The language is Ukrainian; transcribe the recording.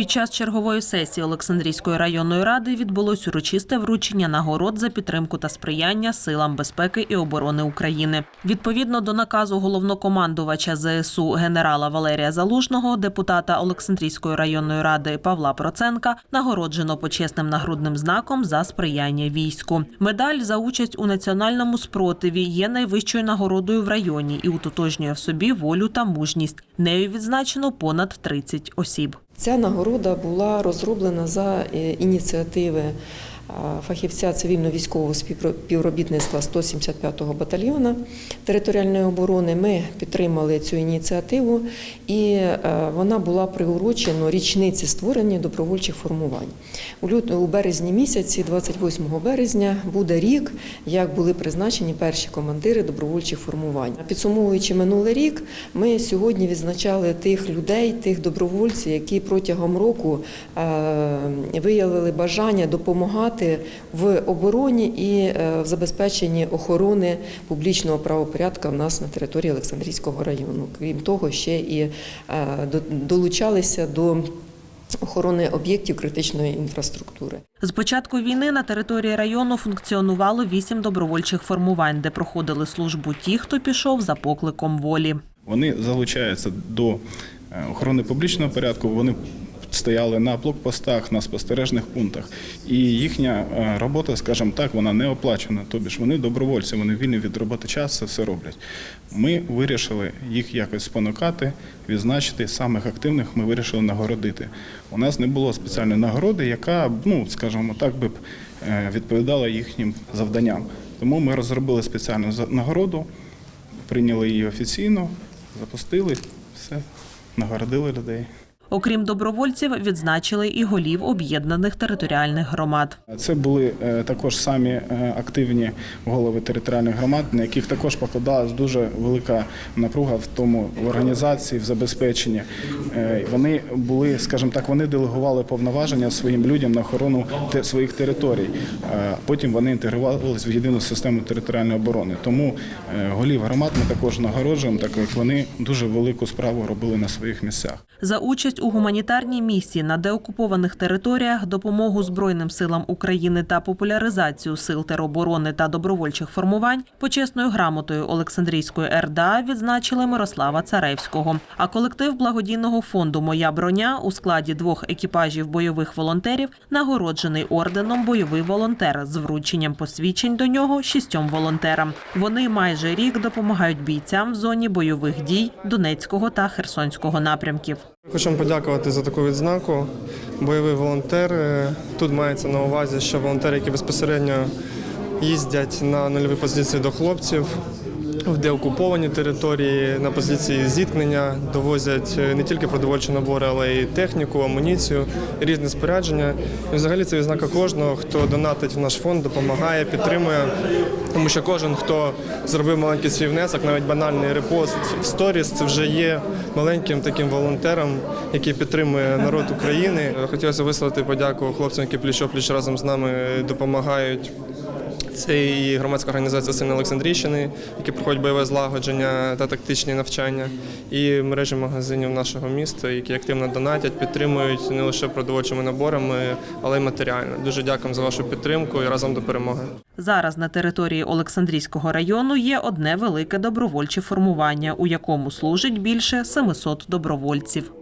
Під час чергової сесії Олександрійської районної ради відбулось урочисте вручення нагород за підтримку та сприяння силам безпеки і оборони України. Відповідно до наказу головнокомандувача ЗСУ генерала Валерія Залужного, депутата Олександрійської районної ради Павла Проценка нагороджено почесним нагрудним знаком за сприяння війську. Медаль за участь у національному спротиві є найвищою нагородою в районі і утотожнює в собі волю та мужність. Нею відзначено понад 30 осіб. Ця нагорода була розроблена за е, ініціативи фахівця цивільно-військового співробітництва 175-го батальйону територіальної оборони. Ми підтримали цю ініціативу, і е, вона була приурочена річниці створення добровольчих формувань. У березні місяці, 28 березня, буде рік, як були призначені перші командири добровольчих формувань. Підсумовуючи минулий рік, ми сьогодні відзначали тих людей, тих добровольців, які протягом року е, виявили бажання допомагати в обороні і е, в забезпеченні охорони публічного правопорядка в нас на території Олександрійського району. Крім того, ще і е, долучалися до охорони об'єктів критичної інфраструктури. З початку війни на території району функціонувало вісім добровольчих формувань, де проходили службу ті, хто пішов за покликом волі. Вони залучаються до е, охорони публічного порядку. Вони стояли на блокпостах, на спостережних пунктах. І їхня е, робота, скажімо так, вона не оплачена. Тобі ж вони добровольці, вони вільні від роботи час, це все роблять. Ми вирішили їх якось спонукати, відзначити самих активних. Ми вирішили нагородити. У нас не було спеціальної нагороди, яка, ну скажімо так, би е, відповідала їхнім завданням. Тому ми розробили спеціальну нагороду, прийняли її офіційно, запустили, все, нагородили людей. Окрім добровольців, відзначили і голів об'єднаних територіальних громад. Це були е, також самі е, активні голови територіальних громад, на яких також покладалась дуже велика напруга в тому в організації, в забезпеченні. Е, Вони були, скажімо так, вони делегували повноваження своїм людям на охорону своїх територій. Потім вони інтегрувалися в єдину систему територіальної оборони. Тому голів громад ми також нагороджуємо, так як вони дуже велику справу робили на своїх місцях. За участь у гуманітарній місії на деокупованих територіях, допомогу Збройним силам України та популяризацію сил тероборони та добровольчих формувань почесною грамотою Олександрійської РДА відзначили Мирослава Царевського. А колектив благодійного фонду Моя броня у складі двох екіпажів бойових волонтерів нагороджений орденом бойовий волонтер з врученням посвідчень до нього шістьом волонтерам. Вони майже рік допомагають бійцям в зоні бойових дій Донецького та Херсонського напрямків. Хочемо подякувати за таку відзнаку. Бойовий волонтер. Е, Тут мається на увазі, що волонтери, які безпосередньо їздять на нульові позиції до хлопців в деокуповані території, на позиції зіткнення, довозять е, не тільки продовольчі набори, але й техніку, амуніцію, різне спорядження. І взагалі це відзнака кожного, хто донатить в наш фонд, допомагає, підтримує. Тому що кожен, хто зробив маленький свій внесок, навіть банальний репост в сторіс, це вже є маленьким таким волонтером, який підтримує народ України. Хотілося висловити подяку хлопцям, які пліч-опліч разом з нами допомагають. Це і громадська організація Сини Олександрійщини, які проходять бойове злагодження та тактичні навчання, і мережі магазинів нашого міста, які активно донатять, підтримують не лише продовольчими наборами, але й матеріально. Дуже дякуємо за вашу підтримку і разом до перемоги. Зараз на території Олександрійського району є одне велике добровольче формування, у якому служить більше 700 добровольців.